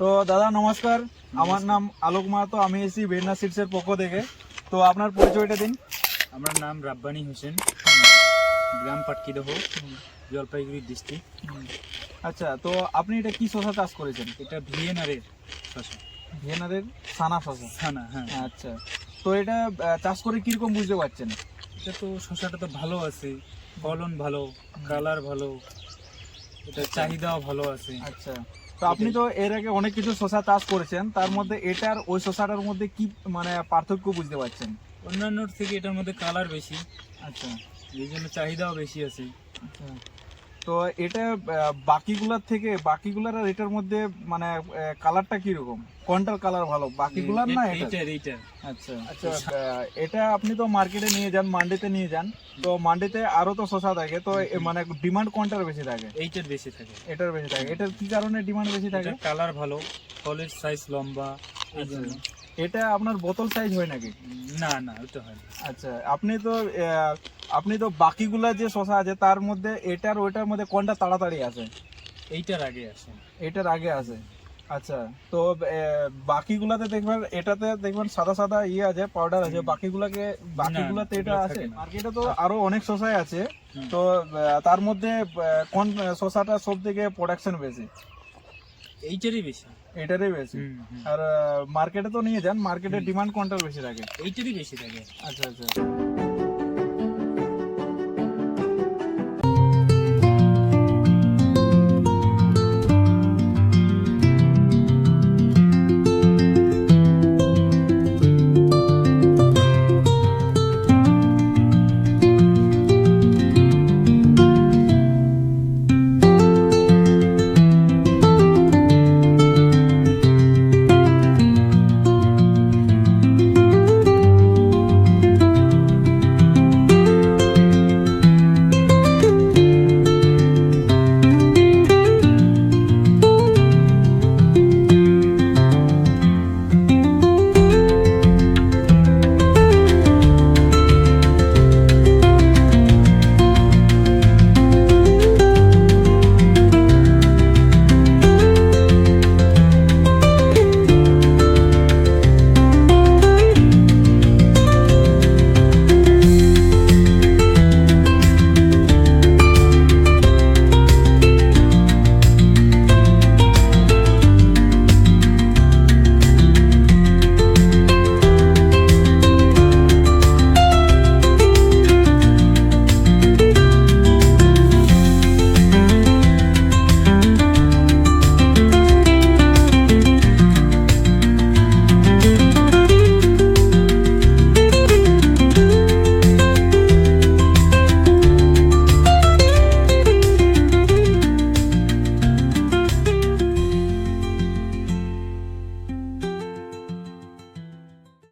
তো দাদা নমস্কার। আমার নাম আলোক মাহাতো। আমি এসি বেরনা সিটসের পক্ষ থেকে। তো আপনার পরিচয়টা দিন। আমার নাম রাব্বানি হোসেন। গ্রাম পাটকিদহ জলপাইগুড়ি ডিস্ট্রিক্ট। আচ্ছা তো আপনি এটা কি শশা চাষ করেছেন? এটা ভিয়েনারের শশা। ভিয়েনারের সানা শশা? ছানা হ্যাঁ। আচ্ছা তো এটা চাষ করে কীরকম বুঝতে পারছেন? এটা তো শশাটা তো ভালো আছে। ফলন ভালো কালার ভালো এটা চাহিদাও ভালো আছে। আচ্ছা তো আপনি তো এর আগে অনেক কিছু শশা চাষ করেছেন তার মধ্যে এটার ওই শশাটার মধ্যে কি মানে পার্থক্য বুঝতে পারছেন? অন্যান্য থেকে এটার মধ্যে কালার বেশি। আচ্ছা। এই জন্য চাহিদাও বেশি আছে। আচ্ছা। তো এটা বাকিগুলার থেকে বাকিগুলার আর এটার মধ্যে মানে কালারটা কীরকম? কোনটার কালার ভালো বাকিগুলার না এটা এইটার এইটার। আচ্ছা। আচ্ছা এটা আপনি তো মার্কেটে নিয়ে যান মান্ডিতে নিয়ে যান তো মান্ডিতে আরও তো শশা থাকে তো মানে ডিমান্ড কোনটার বেশি থাকে? এইটার বেশি থাকে। এটার বেশি থাকে এটার কি কারণে ডিমান্ড বেশি থাকে? কালার ভালো ফলের সাইজ লম্বা আচ্ছা। এটা আপনার বোতল সাইজ হয় নাকি? না না ওটা হয় আচ্ছা আপনি তো আপনি তো বাকিগুলা যে শশা আছে তার মধ্যে এটার ওইটার মধ্যে কোনটা তাড়াতাড়ি আছে এইটার আগে আছে এটার আগে আছে আচ্ছা তো বাকিগুলাতে দেখবেন এটাতে দেখবেন সাদা সাদা ইয়ে আছে পাউডার আছে বাকিগুলাকে বাকিগুলাতে এটা আছে। মার্কেটে তো আরও অনেক শশাই আছে তো তার মধ্যে কোন শশাটা সব থেকে প্রোডাকশন বেশি? এইটারই বেশি। এটারই বেশি। আর মার্কেটে তো নিয়ে যান মার্কেটে ডিমান্ড কোনটার বেশি থাকে এইটারই বেশি থাকে। আচ্ছা আচ্ছা।